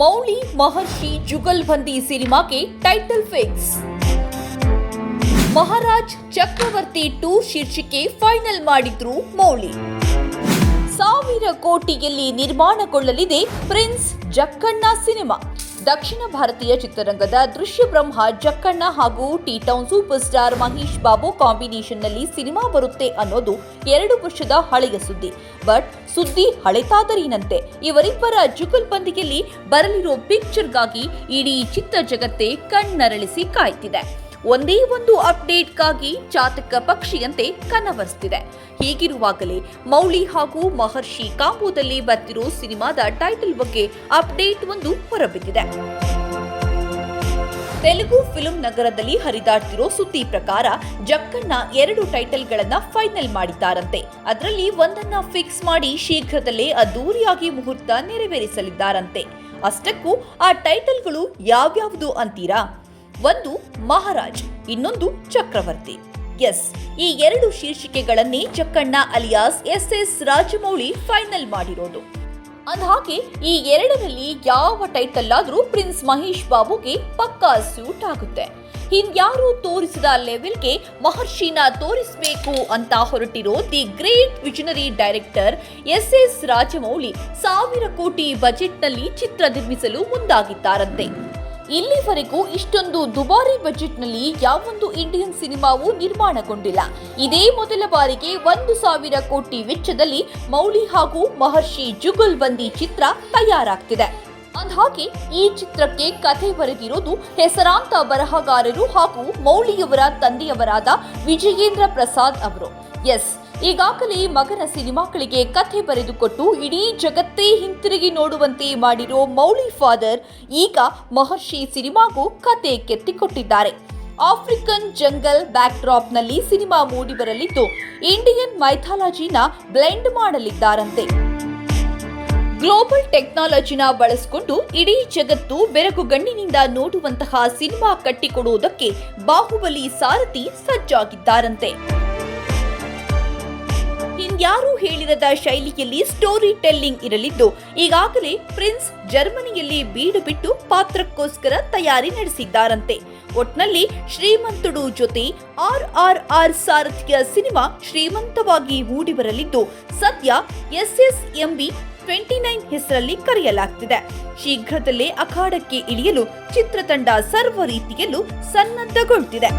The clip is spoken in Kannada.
ಮೌಳಿ ಮಹರ್ಷಿ ಜುಗಲ್ಬಂದಿ ಸಿನಿಮಾಗೆ title fix Maharaj Chakravarthi two ಶೀರ್ಷಿಕೆ ಫೈನಲ್ ಮಾಡಿದ್ರು ಮೌಳಿ. ಸಾವಿರ ಕೋಟಿಯಲ್ಲಿ ನಿರ್ಮಾಣಗೊಳ್ಳಲಿದೆ ಪ್ರಿನ್ಸ್ ಜಕ್ಕಣ್ಣ ಸಿನಿಮಾ. ದಕ್ಷಿಣ ಭಾರತೀಯ ಚಿತ್ರರಂಗದ ದೃಶ್ಯ ಬ್ರಹ್ಮ, ಜಕ್ಕಣ್ಣ ಹಾಗೂ T town super star Mahesh Babu ಕಾಂಬಿನೇಷನ್ನಲ್ಲಿ cinema ಬರುತ್ತೆ ಅನ್ನೋದು ಎರಡು ವರ್ಷದ ಹಳೆಯ ಸುದ್ದಿ. ಬಟ್ ಸುದ್ದಿ ಹಳೆತಾದರಿನಂತೆ. ಇವರಿಬ್ಬರ ಜುಗಲ್ಬಂದಿಯಲ್ಲಿ ಬರಲಿರೋ ಪಿಕ್ಚರ್ಗಾಗಿ ಇಡೀ ಚಿತ್ರ ಜಗತ್ತೇ ಕಣ್ಣರಳಿಸಿ ಕಾಯ್ತಿದೆ. ಒಂದೇ ಒಂದು ಅಪ್ಡೇಟ್ಗಾಗಿ ಜಾತಕ ಪಕ್ಷಿಯಂತೆ ಕನವರಿಸ್ತಿದೆ. ಹೀಗಿರುವಾಗಲೇ ಮೌಳಿ ಹಾಗೂ ಮಹರ್ಷಿ ಕಾಂಬೋದಲ್ಲಿ ಬರ್ತಿರೋ ಸಿನಿಮಾದ ಟೈಟಲ್ ಬಗ್ಗೆ ಅಪ್ಡೇಟ್ ಒಂದು ಹೊರಬಿದ್ದಿದೆ. ತೆಲುಗು ಫಿಲ್ಮ್ ನಗರದಲ್ಲಿ ಹರಿದಾಡ್ತಿರೋ ಸುದ್ದಿ ಪ್ರಕಾರ ಜಕ್ಕಣ್ಣ ಎರಡು ಟೈಟಲ್ಗಳನ್ನ ಫೈನಲ್ ಮಾಡಿದ್ದಾರಂತೆ. ಅದರಲ್ಲಿ ಒಂದನ್ನ ಫಿಕ್ಸ್ ಮಾಡಿ ಶೀಘ್ರದಲ್ಲೇ ಅದ್ದೂರಿಯಾಗಿ ಮುಹೂರ್ತ ನೆರವೇರಿಸಲಿದ್ದಾರಂತೆ. ಅಷ್ಟಕ್ಕೂ ಆ ಟೈಟಲ್ಗಳು ಯಾವ್ಯಾವುದು ಅಂತೀರಾ? ಒಂದು ಮಹಾರಾಜ್, ಇನ್ನೊಂದು ಚಕ್ರವರ್ತಿ. ಎಸ್, ಈ ಎರಡು ಶೀರ್ಷಿಕೆಗಳನ್ನೇ Jakkanna alias S S Rajamouli final ಮಾಡಿರೋದು. ಅಂದಹಾಗೆ ಈ ಎರಡರಲ್ಲಿ ಯಾವ ಟೈಟಲ್ ಆದರೂ ಪ್ರಿನ್ಸ್ ಮಹೇಶ್ ಬಾಬುಗೆ ಪಕ್ಕಾ ಸೂಟ್ ಆಗುತ್ತೆ. ಹಿಂದ್ಯಾರು ತೋರಿಸಿದ ಲೆವೆಲ್ಗೆ ಮಹರ್ಷಿನ ತೋರಿಸಬೇಕು ಅಂತ ಹೊರಟಿರೋ the great visionary director S S Rajamouli ಸಾವಿರ ಕೋಟಿ ಬಜೆಟ್ನಲ್ಲಿ ಚಿತ್ರ ನಿರ್ಮಿಸಲು ಮುಂದಾಗಿದ್ದಾರಂತೆ. ಇಲ್ಲಿವರೆಗೂ ಇಷ್ಟೊಂದು ದುಬಾರಿ ಬಜೆಟ್ನಲ್ಲಿ ಯಾವೊಂದು ಇಂಡಿಯನ್ ಸಿನಿಮಾವು ನಿರ್ಮಾಣಗೊಂಡಿಲ್ಲ. ಇದೇ ಮೊದಲ ಬಾರಿಗೆ ಒಂದು ಸಾವಿರ ಕೋಟಿ ವೆಚ್ಚದಲ್ಲಿ ಮೌಳಿ ಹಾಗೂ ಮಹರ್ಷಿ ಜುಗಲ್ಬಂದಿ ಚಿತ್ರ ತಯಾರಾಗ್ತಿದೆ. ಅಂದಹಾಗೆ ಈ ಚಿತ್ರಕ್ಕೆ ಕಥೆ ಬರೆದಿರೋದು ಹೆಸರಾಂತ ಬರಹಗಾರರು ಹಾಗೂ ಮೌಳಿಯವರ ತಂದೆಯವರಾದ ವಿಜಯೇಂದ್ರ ಪ್ರಸಾದ್ ಅವರು. ಎಸ್. ಈಗಾಗಲೇ ಮಗನ ಸಿನಿಮಾಗಳಿಗೆ ಕಥೆ ಬರೆದುಕೊಟ್ಟು ಇಡೀ ಜಗತ್ತೇ ಹಿಂತಿರುಗಿ ನೋಡುವಂತೆ ಮಾಡಿರೋ ಮೌಳಿ ಫಾದರ್ ಈಗ ಮಹರ್ಷಿ ಸಿನಿಮಾಗೂ ಕತೆ ಕೆತ್ತಿಕೊಟ್ಟಿದ್ದಾರೆ. ಆಫ್ರಿಕನ್ ಜಂಗಲ್ ಬ್ಯಾಕ್ಡ್ರಾಪ್ನಲ್ಲಿ ಸಿನಿಮಾ ಮೂಡಿಬರಲಿದ್ದು, ಇಂಡಿಯನ್ ಮೈಥಾಲಜಿನ ಬ್ಲೆಂಡ್ ಮಾಡಲಿದ್ದಾರಂತೆ. ಗ್ಲೋಬಲ್ ಟೆಕ್ನಾಲಜಿನ ಬಳಸಿಕೊಂಡು ಇಡೀ ಜಗತ್ತು ಬೆರಗುಗಣ್ಣಿನಿಂದ ನೋಡುವಂತಹ ಸಿನಿಮಾ ಕಟ್ಟಿಕೊಡುವುದಕ್ಕೆ ಬಾಹುಬಲಿ ಸಾರಥಿ ಸಜ್ಜಾಗಿದ್ದಾರಂತೆ. ಇನ್ಯಾರೂ ಹೇಳಿರದ ಶೈಲಿಯಲ್ಲಿ ಸ್ಟೋರಿ ಟೆಲ್ಲಿಂಗ್ ಇರಲಿದ್ದು, ಈಗಾಗಲೇ ಪ್ರಿನ್ಸ್ ಜರ್ಮನಿಯಲ್ಲಿ ಬೀಡು ಬಿಟ್ಟು ಪಾತ್ರಕ್ಕೋಸ್ಕರ ತಯಾರಿ ನಡೆಸಿದ್ದಾರಂತೆ. ಒಟ್ನಲ್ಲಿ ಶ್ರೀಮಂತುಡು ಜೊತೆ ಆರ್ ಆರ್ ಆರ್ ಸಾರಥಿಯ ಸಿನಿಮಾ ಶ್ರೀಮಂತವಾಗಿ ಮೂಡಿಬರಲಿದ್ದು, ಸದ್ಯ S S MB twenty nine ಹೆಸರಲ್ಲಿ ಕರೆಯಲಾಗ್ತಿದೆ. ಶೀಘ್ರದಲ್ಲೇ ಅಖಾಡಕ್ಕೆ ಇಳಿಯಲು ಚಿತ್ರತಂಡ ಸರ್ವ ರೀತಿಯಲ್ಲೂ ಸನ್ನದ್ಧಗೊಳ್ತಿದೆ.